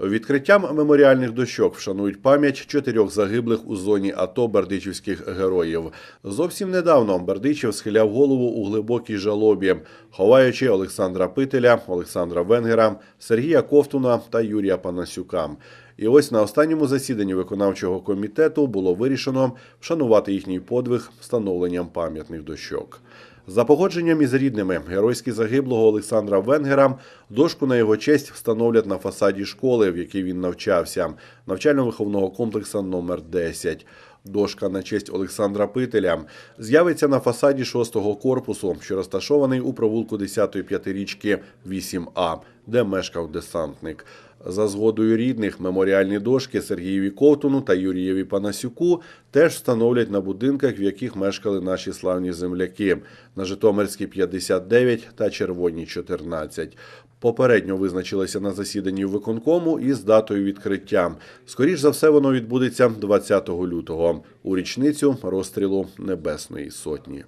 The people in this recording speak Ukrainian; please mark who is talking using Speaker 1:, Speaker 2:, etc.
Speaker 1: Відкриттям меморіальних дощок вшанують пам'ять чотирьох загиблих у зоні АТО бердичівських героїв. Зовсім недавно Бердичів схиляв голову у глибокій жалобі, ховаючи Олександра Пителя, Олександра Венгера, Сергія Ковтуна та Юрія Панасюка. І ось на останньому засіданні виконавчого комітету було вирішено вшанувати їхній подвиг встановленням пам'ятних дощок. За погодженням із рідними геройськи загиблого Олександра Венгера дошку на його честь встановлять на фасаді школи, в якій він навчався, навчально-виховного комплексу номер 10. Дошка на честь Олександра Пителя з'явиться на фасаді 6-го корпусу, що розташований у провулку 10-ї п'ятирічки 8А, де мешкав десантник. За згодою рідних меморіальні дошки Сергієві Ковтуну та Юрієві Панасюку теж встановлять на будинках, в яких мешкали наші славні земляки на Житомирській 59 та Червоній 14. Попередньо визначилися на засіданні виконкому із датою відкриття. Скоріш за все, воно відбудеться 20 лютого у річницю розстрілу Небесної Сотні.